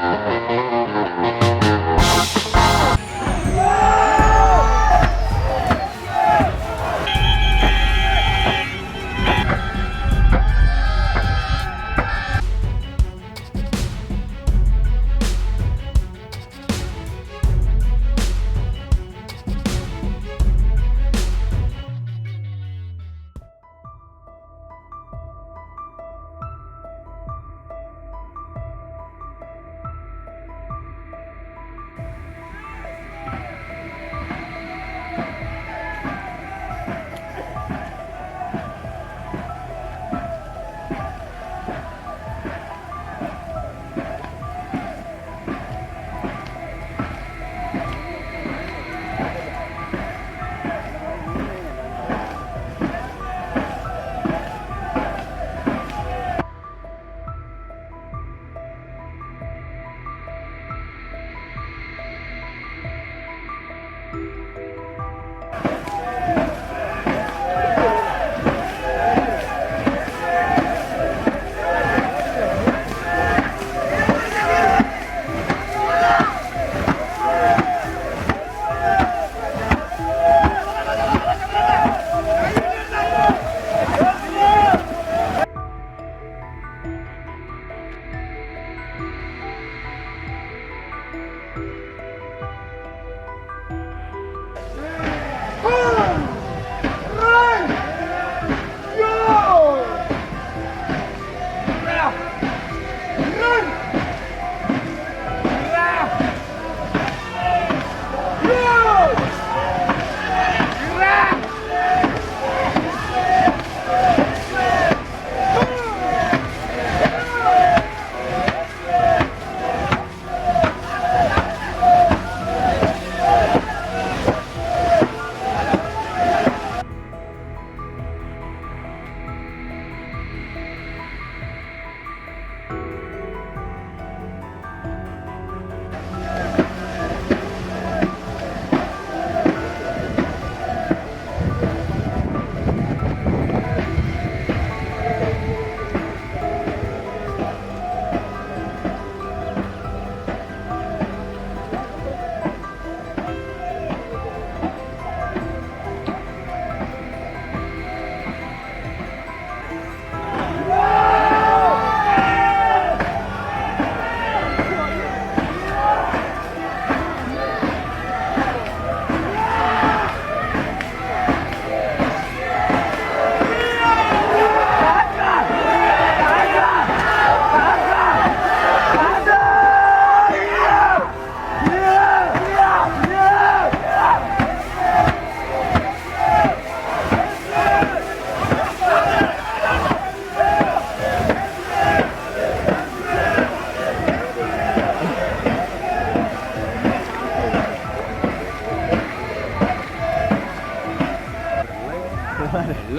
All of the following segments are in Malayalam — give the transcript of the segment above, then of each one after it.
Música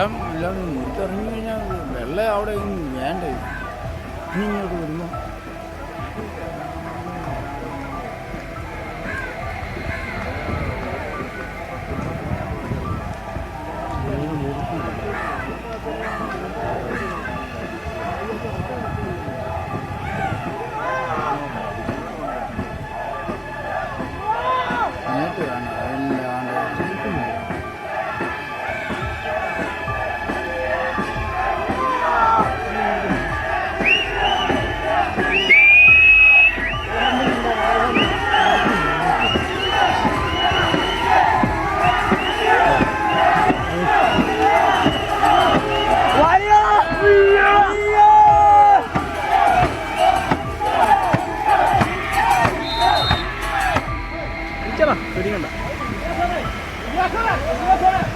വെള്ളം എല്ലാം മുറിച്ചിറങ്ങി കഴിഞ്ഞാൽ വെള്ളം അവിടെ വേണ്ട? ഇനി ഇങ്ങോട്ട് വരുമ്പോൾ Thank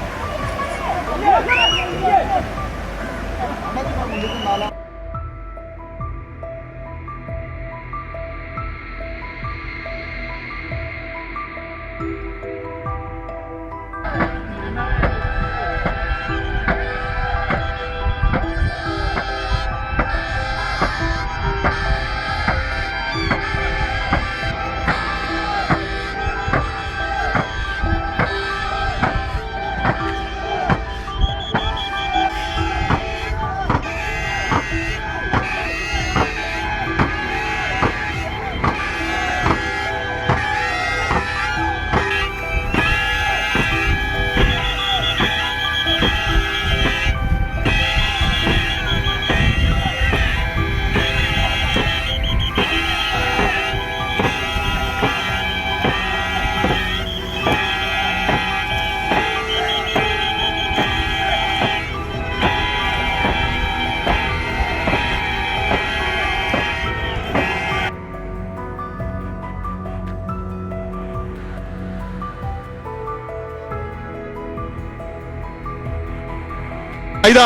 you.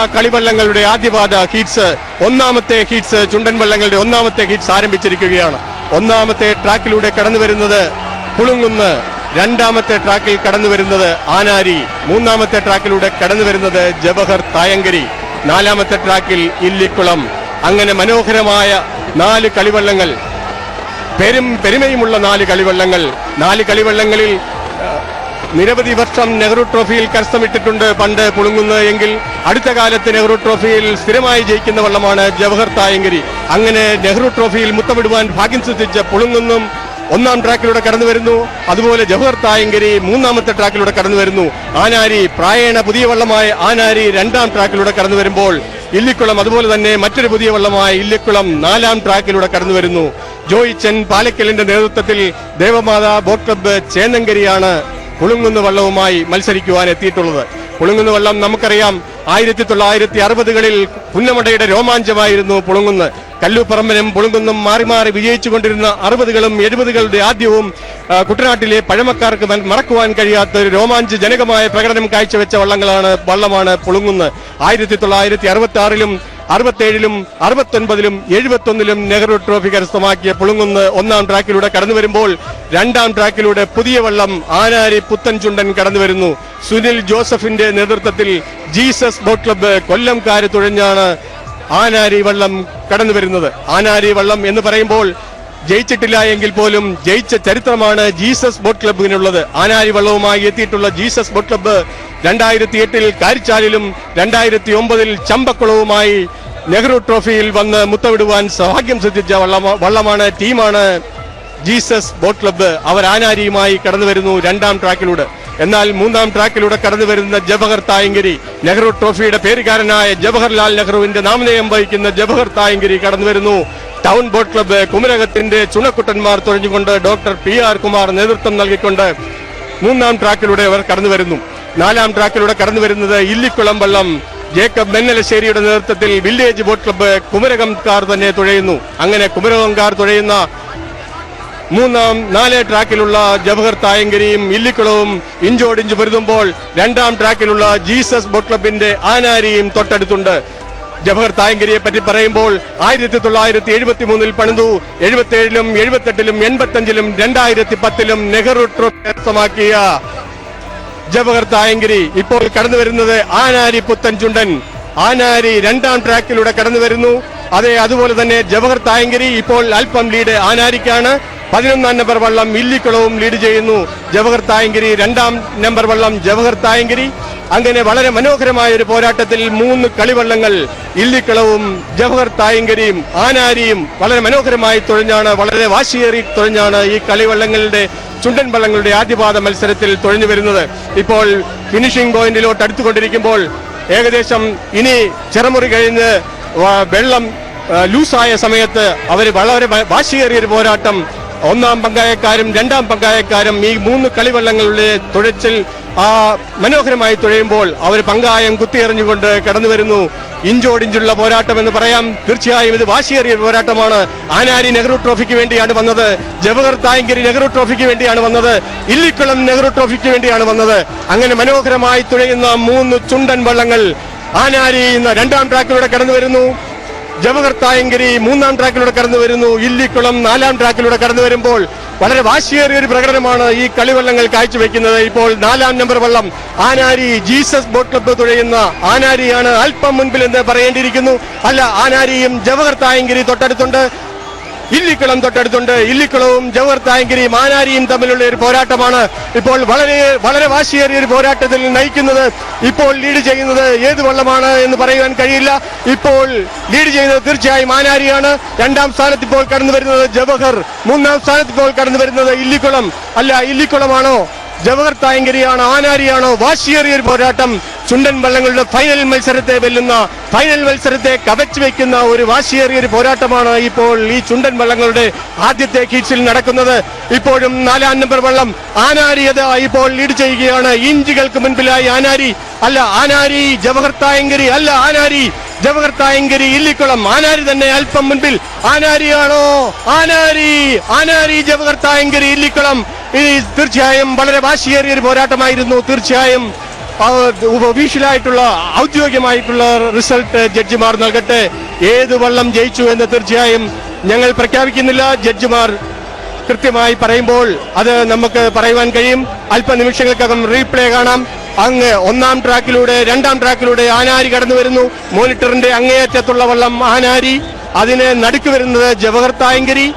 കളിവള്ളങ്ങളുടെ ആദ്യപാദ ഹീറ്റ്സ് ഒന്നാമത്തെ ഹീറ്റ്സ് ചുണ്ടൻ വള്ളങ്ങളുടെ ഒന്നാമത്തെ ഹീറ്റ്സ് ആരംഭിച്ചിരിക്കുകയാണ്. ഒന്നാമത്തെ ട്രാക്കിലൂടെ കടന്നു വരുന്നത് പുളുങ്ങുന്ന് രണ്ടാമത്തെ ട്രാക്കിൽ കടന്നു വരുന്നത് ആനാരി മൂന്നാമത്തെ ട്രാക്കിലൂടെ കടന്നു വരുന്നത് ജവഹർ തായങ്കരി നാലാമത്തെ ട്രാക്കിൽ ഇല്ലിക്കുളം. അങ്ങനെ മനോഹരമായ നാല് കളിവള്ളങ്ങൾ പെരും പെരുമയുമുള്ള നാല് കളിവള്ളങ്ങൾ നാല് കളിവള്ളങ്ങളിൽ നിരവധി വർഷം നെഹ്റു ട്രോഫിയിൽ കരസ്ഥമിട്ടിട്ടുണ്ട്. പണ്ട് പുളുങ്ങുന്നത് എങ്കിൽ അടുത്ത കാലത്ത് നെഹ്റു ട്രോഫിയിൽ സ്ഥിരമായി ജയിക്കുന്ന വള്ളമാണ് ജവഹർ തായങ്കരി. അങ്ങനെ നെഹ്റു ട്രോഫിയിൽ മുത്തമിടുവാൻ ഭാഗ്യം സിദ്ധിച്ച പുളുങ്ങുന്നും ഒന്നാം ട്രാക്കിലൂടെ കടന്നു വരുന്നു. അതുപോലെ ജവഹർ തായങ്കരി മൂന്നാമത്തെ ട്രാക്കിലൂടെ കടന്നു വരുന്നു. ആനാരി പ്രായേണ പുതിയ വള്ളമായ ആനാരി രണ്ടാം ട്രാക്കിലൂടെ കടന്നു വരുമ്പോൾ ഇല്ലിക്കുളം അതുപോലെ തന്നെ മറ്റൊരു പുതിയ വള്ളമായ ഇല്ലിക്കുളം നാലാം ട്രാക്കിലൂടെ കടന്നു വരുന്നു. ജോയിച്ചൻ ചെൻ പാലക്കലിന്റെ നേതൃത്വത്തിൽ ദേവമാതാ ബോട്ട് ക്ലബ്ബ് ചേന്നങ്കരിയാണ് പുളുങ്ങുന്ന വള്ളവുമായി മത്സരിക്കുവാൻ എത്തിയിട്ടുള്ളത്. പുളുങ്ങുന്ന വള്ളം നമുക്കറിയാം ആയിരത്തി തൊള്ളായിരത്തി അറുപതുകളിൽ പുന്നമടയുടെ രോമാഞ്ചമായിരുന്നു പുളുങ്ങുന്ന് കല്ലുപറമ്പനും പുളുങ്കുന്നും മാറി മാറി വിജയിച്ചുകൊണ്ടിരുന്ന അറുപതുകളും എഴുപതുകളുടെ ആദ്യവും കുട്ടനാട്ടിലെ പഴമക്കാർക്ക് മറക്കുവാൻ കഴിയാത്ത ഒരു രോമാഞ്ചജനകമായ പ്രകടനം കാഴ്ചവെച്ച വള്ളങ്ങളാണ് വള്ളമാണ് പുളുങ്ങുന്ന് ആയിരത്തി തൊള്ളായിരത്തി അറുപത്തി ആറിലും അറുപത്തേഴിലും അറുപത്തൊൻപതിലും എഴുപത്തൊന്നിലും നെഹ്റു ട്രോഫി കരസ്ഥമാക്കിയ പുളുങ്ങുന്ന് ഒന്നാം ട്രാക്കിലൂടെ കടന്നു വരുമ്പോൾ രണ്ടാം ട്രാക്കിലൂടെ പുതിയ വള്ളം ആനാരി പുത്തൻചുണ്ടൻ കടന്നു വരുന്നു. സുനിൽ ജോസഫിന്റെ നേതൃത്വത്തിൽ ജീസസ് ബോട്ട് ക്ലബ്ബ് കൊല്ലംകാര് തുഴഞ്ഞാണ് ആനാരി വള്ളം കടന്നു വരുന്നത്. ആനാരി വള്ളം എന്ന് പറയുമ്പോൾ ജയിച്ചിട്ടില്ല എങ്കിൽ പോലും ജയിച്ച ചരിത്രമാണ് ജീസസ് ബോട്ട് ക്ലബിനുള്ളത് ആനാരി വള്ളവുമായി എത്തിയിട്ടുള്ള ജീസസ് ബോട്ട് ക്ലബ്ബ് രണ്ടായിരത്തി എട്ടിൽ കാരിച്ചാലിലും രണ്ടായിരത്തി ഒമ്പതിൽ ചമ്പക്കുളവുമായി നെഹ്റു ട്രോഫിയിൽ വന്ന് മുത്തമിടുവാൻ സൗഭാഗ്യം സിദ്ധിച്ച വള്ളമ- വള്ളമാണ് ടീമാണ് ജീസസ് ബോട്ട് ക്ലബ്ബ്. അവർ ആനാരിയുമായി കടന്നു വരുന്നു രണ്ടാം ട്രാക്കിലൂടെ. എന്നാൽ മൂന്നാം ട്രാക്കിലൂടെ കടന്നു വരുന്ന ജവഹർ തായങ്കരി നെഹ്റു ട്രോഫിയുടെ പേരുകാരനായ ജവഹർലാൽ നെഹ്റുവിന്റെ നാമധേയം വഹിക്കുന്ന ജവഹർ തായങ്കരി കടന്നു വരുന്നു. ടൗൺ ബോട്ട് ക്ലബ്ബ് കുമരകത്തിന്റെ ചുണക്കുട്ടന്മാർ തുഴഞ്ഞുകൊണ്ട് ഡോക്ടർ പി ആർ കുമാർ നേതൃത്വം നൽകിക്കൊണ്ട് മൂന്നാം ട്രാക്കിലൂടെ അവർ കടന്നു വരുന്നു. നാലാം ട്രാക്കിലൂടെ കടന്നു വരുന്നത് ഇല്ലിക്കുളം വള്ളം. ജേക്കബ് മെന്നലശ്ശേരിയുടെ നേതൃത്വത്തിൽ വില്ലേജ് ബോട്ട് ക്ലബ്ബ് കുമരകംകാർ തന്നെ തുഴയുന്നു. അങ്ങനെ കുമരകംകാർ തുഴയുന്ന മൂന്നാം നാല് ട്രാക്കിലുള്ള ജവഹർ തായങ്കരിയും ഇല്ലിക്കുളവും ഇഞ്ചോടിഞ്ച് പൊരുതുമ്പോൾ രണ്ടാം ട്രാക്കിലുള്ള ജീസസ് ബോട്ട് ക്ലബിന്റെ ആനാരിയും തൊട്ടടുത്തുണ്ട്. ജവഹർ തായങ്കരിയെ പറ്റി പറയുമ്പോൾ ആയിരത്തി തൊള്ളായിരത്തി എഴുപത്തി മൂന്നിൽ പണിതു. എഴുപത്തി ഏഴിലും എഴുപത്തെട്ടിലും എൺപത്തഞ്ചിലും രണ്ടായിരത്തി പത്തിലും നെഹ്റു ട്രോഫി കരസ്ഥമാക്കിയ ജവഹർ ഇപ്പോൾ കടന്നു വരുന്നത് ആനാരി പുത്തൻ ചുണ്ടൻ. ആനാരി രണ്ടാം ട്രാക്കിലൂടെ കടന്നു വരുന്നു. അതെ അതുപോലെ തന്നെ ജവഹർ തായങ്കരി ഇപ്പോൾ അല്പം ലീഡ് ആനാരിക്കാണ്. പതിനൊന്നാം നമ്പർ വള്ളം ഇല്ലിക്കുളവും ലീഡ് ചെയ്യുന്നു. ജവഹർ തായങ്കരി രണ്ടാം നമ്പർ വള്ളം ജവഹർ തായങ്കരി. അങ്ങനെ വളരെ മനോഹരമായ ഒരു പോരാട്ടത്തിൽ മൂന്ന് കളിവള്ളങ്ങൾ ഇല്ലിക്കളവും ജവഹർ തായങ്കരിയും ആനാരിയും വളരെ മനോഹരമായി തുഴഞ്ഞാണ് വളരെ വാശിയേറി തുഴഞ്ഞാണ് ഈ കളിവള്ളങ്ങളുടെ ചുണ്ടൻ വള്ളങ്ങളുടെ ആദ്യപാദ മത്സരത്തിൽ തുഴഞ്ഞു വരുന്നത്. ഇപ്പോൾ ഫിനിഷിംഗ് പോയിന്റിലോട്ട് അടുത്തുകൊണ്ടിരിക്കുമ്പോൾ ഏകദേശം ഇനി ചിറമുറി കഴിഞ്ഞ് വെള്ളം ലൂസായ സമയത്ത് അവർ വളരെ വാശിയേറിയ ഒരു പോരാട്ടം ഒന്നാം പങ്കായക്കാരും രണ്ടാം പങ്കായക്കാരും ഈ മൂന്ന് കളിവള്ളങ്ങളുടെ തുഴച്ചിൽ ആ മനോഹരമായി തുഴയുമ്പോൾ അവർ പങ്കായം കുത്തിയെറിഞ്ഞുകൊണ്ട് കടന്നു വരുന്നു. ഇഞ്ചോടിഞ്ചുള്ള പോരാട്ടം എന്ന് പറയാം. തീർച്ചയായും ഇത് വാശിയേറിയ പോരാട്ടമാണ്. ആനാരി നെഹ്റു ട്രോഫിക്ക് വേണ്ടിയാണ് വന്നത്. ജവഹർ തായങ്കരി നെഹ്റു ട്രോഫിക്ക് വേണ്ടിയാണ് വന്നത്. ഇല്ലിക്കുളം നെഹ്റു ട്രോഫിക്ക് വേണ്ടിയാണ് വന്നത്. അങ്ങനെ മനോഹരമായി തുഴയുന്ന മൂന്ന് ചുണ്ടൻ വള്ളങ്ങൾ ആനാരി ഇന്ന് രണ്ടാം ട്രാക്കിലൂടെ കടന്നു വരുന്നു. ജവഹർ തായങ്കരി മൂന്നാം ട്രാക്കിലൂടെ കടന്നു വരുന്നു. ഇല്ലിക്കുളം നാലാം ട്രാക്കിലൂടെ കടന്നു വരുമ്പോൾ വളരെ വാശിയേറിയ ഒരു പ്രകടനമാണ് ഈ കളിവള്ളങ്ങൾ കാഴ്ചവെക്കുന്നത്. ഇപ്പോൾ നാലാം നമ്പർ വള്ളം ആനാരി ജീസസ് ബോട്ട് ക്ലബ് തുഴയുന്ന ആനാരിയാണ് അല്പം മുൻപിൽ എന്ന് പറയേണ്ടിയിരിക്കുന്നു. അല്ല ആനാരിയും ജവഹർ തായങ്കരി തൊട്ടടുത്തുണ്ട്. ഇല്ലിക്കുളം തൊട്ടടുത്തുണ്ട്. ഇല്ലിക്കുളവും ജവഹർ തായങ്കരിയും മാനാരിയും തമ്മിലുള്ള ഒരു പോരാട്ടമാണ്. ഇപ്പോൾ വളരെ വളരെ വാശിയേറിയ ഒരു പോരാട്ടത്തിൽ നയിക്കുന്നത് ഇപ്പോൾ ലീഡ് ചെയ്യുന്നത് ഏത് വള്ളമാണ് എന്ന് പറയുവാൻ കഴിയില്ല. ഇപ്പോൾ ലീഡ് ചെയ്യുന്നത് തീർച്ചയായും മാനാരിയാണ്. രണ്ടാം സ്ഥാനത്ത് ഇപ്പോൾ കടന്നു വരുന്നത് ജവഹർ. മൂന്നാം സ്ഥാനത്ത് ഇപ്പോൾ കടന്നു വരുന്നത് ഇല്ലിക്കുളം. അല്ല ഇല്ലിക്കുളമാണോ? ജവഹർ തായങ്കരിയാണോ ആനാരിയാണോ വാശിയേറിയ ഒരു പോരാട്ടം. ചുണ്ടൻ വള്ളങ്ങളുടെ ഫൈനൽ മത്സരത്തെ വെല്ലുന്ന ഫൈനൽ മത്സരത്തെ കവച്ചു വെക്കുന്ന ഒരു വാശിയേറിയ ഒരു പോരാട്ടമാണ് ഇപ്പോൾ ഈ ചുണ്ടൻ വള്ളങ്ങളുടെ ആദ്യത്തെ കീച്ചിൽ നടക്കുന്നത്. ഇപ്പോഴും നാലാം നമ്പർ വള്ളം ആനാരി അത് ഇപ്പോൾ ലീഡ് ചെയ്യുകയാണ്. ഇഞ്ചുകൾക്ക് മുൻപിലായി ആനാരി. അല്ല ആനാരി ജവഹർ തായങ്കരി അല്ല ആനാരി. ജവഹർ തായങ്കരി ഇല്ലിക്കുളം ആനാരി തന്നെ അല്പം മുൻപിൽ. ആനാരിയാണോ? ആനാരി ആനാരി ജവഹർ തായങ്കരി ഇല്ലിക്കുളം. ഈ തീർച്ചയായും വളരെ വാശിയേറിയ ഒരു പോരാട്ടമായിരുന്നു. തീർച്ചയായും ഒഫീഷ്യലായിട്ടുള്ള ഔദ്യോഗികമായിട്ടുള്ള റിസൾട്ട് ജഡ്ജിമാർ നൽകട്ടെ. ഏത് വള്ളം ജയിച്ചു എന്ന് തീർച്ചയായും ഞങ്ങൾ പ്രഖ്യാപിക്കുന്നില്ല. ജഡ്ജിമാർ കൃത്യമായി പറയുമ്പോൾ അത് നമുക്ക് പറയുവാൻ കഴിയും. അല്പനിമിഷങ്ങൾക്കകം റീപ്ലേ കാണാം. അങ്ങ് ഒന്നാം ട്രാക്കിലൂടെ രണ്ടാം ട്രാക്കിലൂടെ ആനാരി കടന്നു വരുന്നു. മോണിറ്ററിന്റെ അങ്ങേയറ്റത്തുള്ള വള്ളം ആനാരി. അതിന് നടുക്ക് വരുന്നത് ജവഹർ തായങ്കരി.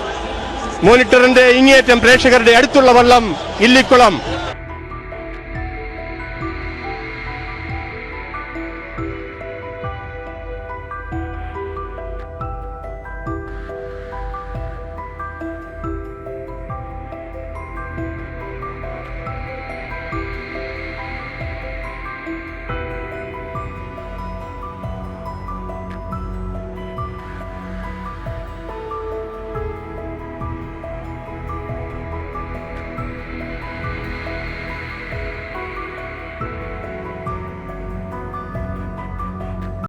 മോണിറ്ററിന്റെ ഇങ്ങേയറ്റം പ്രേക്ഷകരുടെ അടുത്തുള്ള വള്ളം ഇല്ലിക്കുളം.